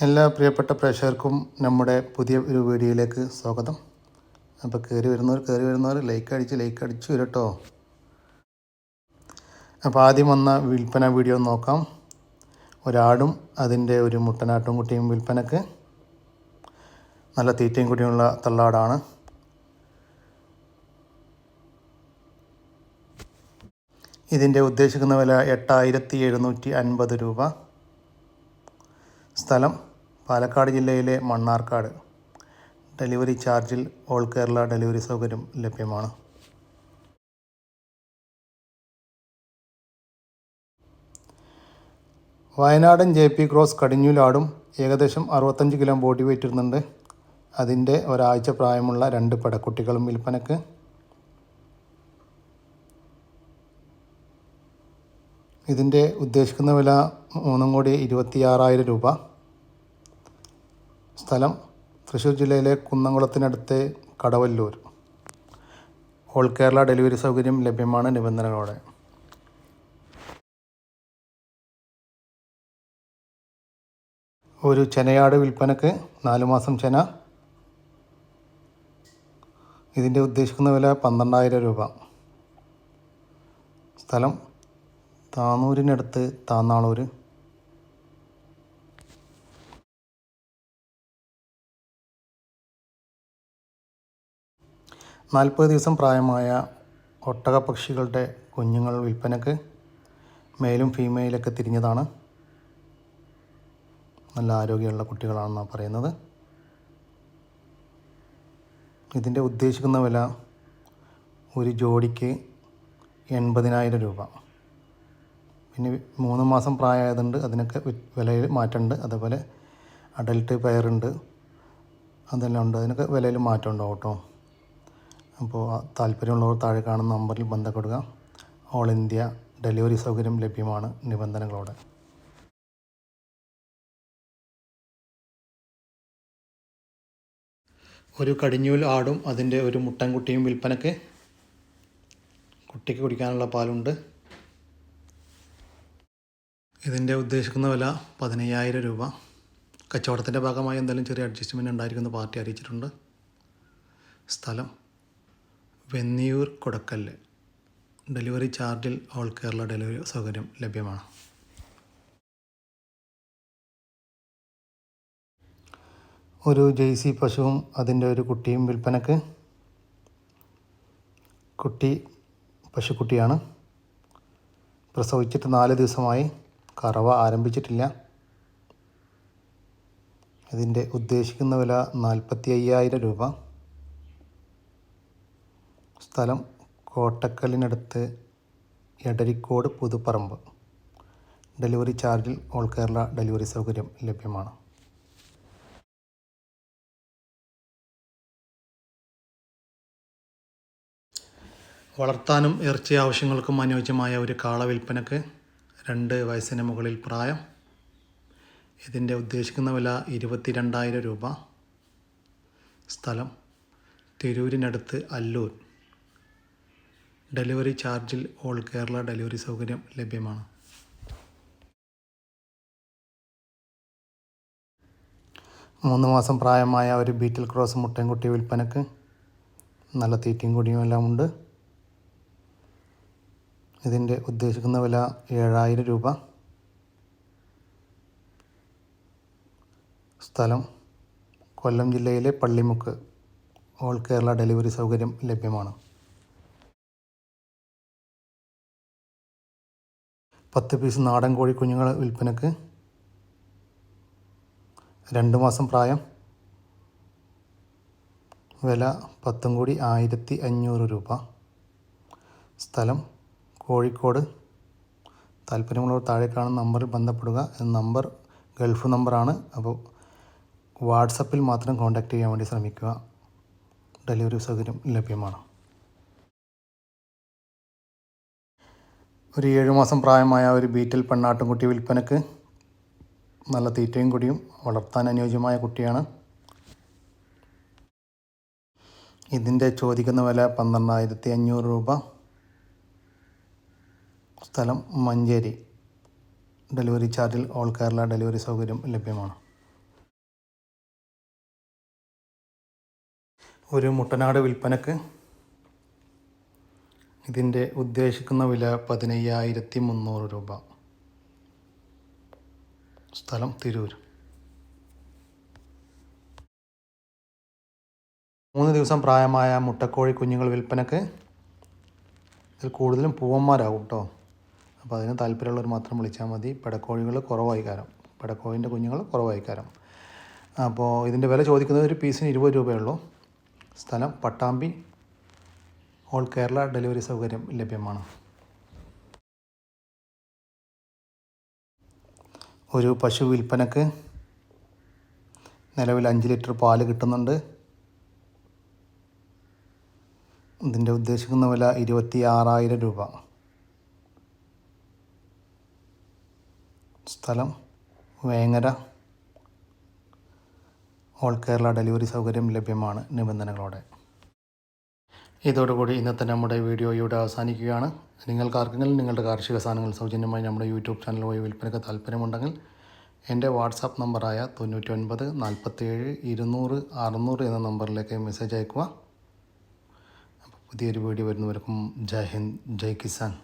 എല്ലാ പ്രിയപ്പെട്ട പ്രേക്ഷകർക്കും നമ്മുടെ പുതിയ ഒരു വീഡിയോയിലേക്ക് സ്വാഗതം. അപ്പോൾ കയറി വരുന്നവർ കയറി വരുന്നവർ ലൈക്ക് അടിച്ച് ലൈക്ക് അടിച്ച് വരട്ടോ. അപ്പോൾ ആദ്യം വന്ന വിൽപ്പന വീഡിയോ നോക്കാം. ഒരാടും അതിന്റെ ഒരു മുട്ടനാട്ടും കുട്ടിയും വിൽപ്പനക്ക്. നല്ല തീറ്റയും കുട്ടിയുമുള്ള തള്ളാടാണ്. ഇതിന്റെ ഉദ്ദേശിക്കുന്ന വില എട്ടായിരത്തി എഴുന്നൂറ്റി അൻപത് രൂപ. സ്ഥലം പാലക്കാട് ജില്ലയിലെ മണ്ണാർക്കാട്. ഡെലിവറി ചാർജിൽ ഓൾ കേരള ഡെലിവറി സൗകര്യം ലഭ്യമാണ്. വയനാടൻ ജെ പി ക്രോസ് കടിഞ്ഞൂലാടും ഏകദേശം അറുപത്തഞ്ച് കിലോ ബോഡി വെയിറ്റ് ഇരുന്നുണ്ട് അതിന്റെ ഒരാഴ്ച പ്രായമുള്ള രണ്ട് പടക്കുട്ടികളും വിൽപ്പനക്ക്. ഇതിന്റെ ഉദ്ദേശിക്കുന്ന വില മൂന്നും കൂടി ഇരുപത്തിയാറായിരം രൂപ. സ്ഥലം തൃശ്ശൂർ ജില്ലയിലെ കുന്നംകുളത്തിനടുത്തെ കടവല്ലൂർ. ഓൾ കേരള ഡെലിവറി സൗകര്യം ലഭ്യമാണ് നിബന്ധനകളോടെ. ഒരു ചെനയാട് വിൽപ്പനക്ക് നാല് മാസം ചെന. ഇതിന്റെ ഉദ്ദേശിക്കുന്ന വില പന്ത്രണ്ടായിരം രൂപ. സ്ഥലം താന്നൂരിനടുത്ത് താന്നാളൂർ നാൽപ്പത് ദിവസം പ്രായമായ ഒട്ടക പക്ഷികളുടെ കുഞ്ഞുങ്ങൾ വിൽപ്പനക്ക് മെയിലും ഫീമെയിലൊക്കെ തിരിഞ്ഞതാണ്. നല്ല ആരോഗ്യമുള്ള കുട്ടികളാണെന്നാണ് പറയുന്നത്. ഇതിന്റെ ഉദ്ദേശിക്കുന്ന വില ഒരു ജോഡിക്ക് എൺപതിനായിരം രൂപ. പിന്നെ മൂന്ന് മാസം പ്രായമായതുണ്ട്. അതിനൊക്കെ വിലയിൽ മാറ്റമുണ്ട്. അതേപോലെ അഡൽട്ട് പെയറുണ്ട്. അതെല്ലാം ഉണ്ട്. അതിനൊക്കെ വിലയിൽ മാറ്റം ഉണ്ടാവും കേട്ടോ അപ്പോൾ താല്പര്യമുള്ളവർ താഴെ കാണുന്ന നമ്പറിൽ ബന്ധപ്പെടുക. ഓൾ ഇന്ത്യ ഡെലിവറി സൗകര്യം ലഭ്യമാണ് നിബന്ധനകളോടെ. ഒരു കടിഞ്ഞൂൽ ആടും അതിന്റെ ഒരു മുട്ടൻകുട്ടിയും വിൽപ്പനക്ക് കുട്ടിക്ക് കുടിക്കാനുള്ള പാലുണ്ട്. ഇതിന്റെ ഉദ്ദേശിക്കുന്ന വില പതിനയ്യായിരം രൂപ. കച്ചവടത്തിന്റെ ഭാഗമായി എന്തെങ്കിലും ചെറിയ അഡ്ജസ്റ്റ്മെന്റ് ഉണ്ടായിരിക്കുന്ന പാർട്ടി അറിയിച്ചിട്ടുണ്ട്. സ്ഥലം വെന്നിയൂർ കൊടക്കല്ല് ഡെലിവറി ചാർജിൽ ഓൾ കേരള ഡെലിവറി സൗകര്യം ലഭ്യമാണ്? ഒരു ജെയ്സി പശുവും അതിന്റെ ഒരു കുട്ടിയും വിൽപ്പനക്ക്. കുട്ടി പശുക്കുട്ടിയാണ്. പ്രസവിച്ചിട്ട് നാല് ദിവസമായി. കറവ ആരംഭിച്ചിട്ടില്ല. ഇതിന്റെ ഉദ്ദേശിക്കുന്ന വില നാൽപ്പത്തി അയ്യായിരം രൂപ. സ്ഥലം കോട്ടക്കലിനടുത്ത് എടരിക്കോട് പുതുപ്പറമ്പ് ഡെലിവറി ചാർജിൽ ഓൾ കേരള ഡെലിവറി സൗകര്യം ലഭ്യമാണ്. വളർത്താനും ഇറച്ചി ആവശ്യങ്ങൾക്കും അനുയോജ്യമായ ഒരു കാള വിൽപ്പനക്ക് രണ്ട് വയസ്സിന് മുകളിൽ പ്രായം. ഇതിന്റെ ഉദ്ദേശിക്കുന്ന വില ഇരുപത്തി രണ്ടായിരം രൂപ. സ്ഥലം തിരൂരിനടുത്ത് അല്ലൂർ. ഡെലിവറി ചാർജിൽ ഓൾ കേരള ഡെലിവറി സൗകര്യം ലഭ്യമാണ്. മൂന്ന് മാസം പ്രായമായ ഒരു ബീറ്റിൽ ക്രോസ് മുട്ടൻകുട്ടി വിൽപ്പനക്ക് നല്ല തീറ്റയും കുടിയും എല്ലാം ഉണ്ട് ഇതിന്റെ ഉദ്ദേശിക്കുന്ന വില ഏഴായിരം രൂപ. സ്ഥലം കൊല്ലം ജില്ലയിലെ പള്ളിമുക്ക്. ഓൾ കേരള ഡെലിവറി സൗകര്യം ലഭ്യമാണ്. പത്ത് പീസ് നാടൻ കോഴി കുഞ്ഞുങ്ങൾ വിൽപ്പനക്ക്. രണ്ട് മാസം പ്രായം. വില പത്തും കൂടി ആയിരത്തി അഞ്ഞൂറ് രൂപ. സ്ഥലം കോഴിക്കോട്. താല്പര്യമുള്ളവർ താഴെ കാണുന്ന നമ്പറിൽ ബന്ധപ്പെടുക. നമ്പർ ഗൾഫ് നമ്പറാണ്. അപ്പോൾ വാട്സപ്പിൽ മാത്രം കോൺടാക്റ്റ് ചെയ്യാൻ വേണ്ടി ശ്രമിക്കുക. ഡെലിവറി സൗകര്യം ലഭ്യമാണ്. ഒരു ഏഴുമാസം പ്രായമായ ഒരു ബീറ്റിൽ പെണ്ണാട്ടുംകുട്ടി വിൽപ്പനക്ക് നല്ല തീറ്റയും കുടിയും വളർത്താൻ അനുയോജ്യമായ കുട്ടിയാണ്. ഇതിന്റെ ചോദിക്കുന്ന വില പന്ത്രണ്ടായിരത്തി അഞ്ഞൂറ് രൂപ. സ്ഥലം മഞ്ചേരി. ഡെലിവറി ചാർജിൽ ഓൾ കേരള ഡെലിവറി സൗകര്യം ലഭ്യമാണ്. ഒരു മുട്ടനാട് വിൽപ്പനക്ക് ഇതിന്റെ ഉദ്ദേശിക്കുന്ന വില പതിനയ്യായിരത്തി മുന്നൂറ് രൂപ. സ്ഥലം തിരൂർ മൂന്ന് ദിവസം പ്രായമായ മുട്ടക്കോഴി കുഞ്ഞുങ്ങൾ വിൽപ്പനക്ക് ഇതിൽ കൂടുതലും പൂവന്മാരാകും കേട്ടോ അപ്പോൾ അതിന് താല്പര്യമുള്ളവർ മാത്രം വിളിച്ചാൽ മതി. പെടക്കോഴികൾ കുറവായി കാരം. പെടക്കോഴിന്റെ കുഞ്ഞുങ്ങൾ കുറവായി കാരം. അപ്പോൾ ഇതിന്റെ വില ചോദിക്കുന്നത് ഒരു പീസിന് ഇരുപത് രൂപയുള്ളൂ സ്ഥലം പട്ടാമ്പി ഓൾ കേരള ഡെലിവറി സൗകര്യം ലഭ്യമാണ്. ഒരു പശു വിൽപ്പനക്ക് നിലവിൽ അഞ്ച് ലിറ്റർ പാൽ കിട്ടുന്നുണ്ട്. ഇതിന്റെ ഉദ്ദേശിക്കുന്ന വില ഇരുപത്തി ആറായിരം രൂപ. സ്ഥലം വേങ്ങര. ഓൾ കേരള ഡെലിവറി സൗകര്യം ലഭ്യമാണ് നിബന്ധനകളോടെ. ഇതോടുകൂടി ഇന്നത്തെ നമ്മുടെ വീഡിയോ ഇവിടെ അവസാനിക്കുകയാണ്. നിങ്ങൾക്ക് ആർക്കെങ്കിലും നിങ്ങളുടെ കാർഷിക സാധനങ്ങൾ സൗജന്യമായി നമ്മുടെ യൂട്യൂബ് ചാനൽ വഴി വിൽപ്പനയ്ക്ക് താല്പര്യമുണ്ടെങ്കിൽ എന്റെ വാട്സാപ്പ് നമ്പറായ തൊണ്ണൂറ്റി ഒൻപത് നാൽപ്പത്തേഴ് ഇരുന്നൂറ് അറുന്നൂറ് എന്ന നമ്പറിലേക്ക് മെസ്സേജ് അയക്കുക അപ്പോൾ പുതിയൊരു വീഡിയോ വരുന്നവർക്കും ജയ് ഹിന്ദ് ജയ് കിസാൻ.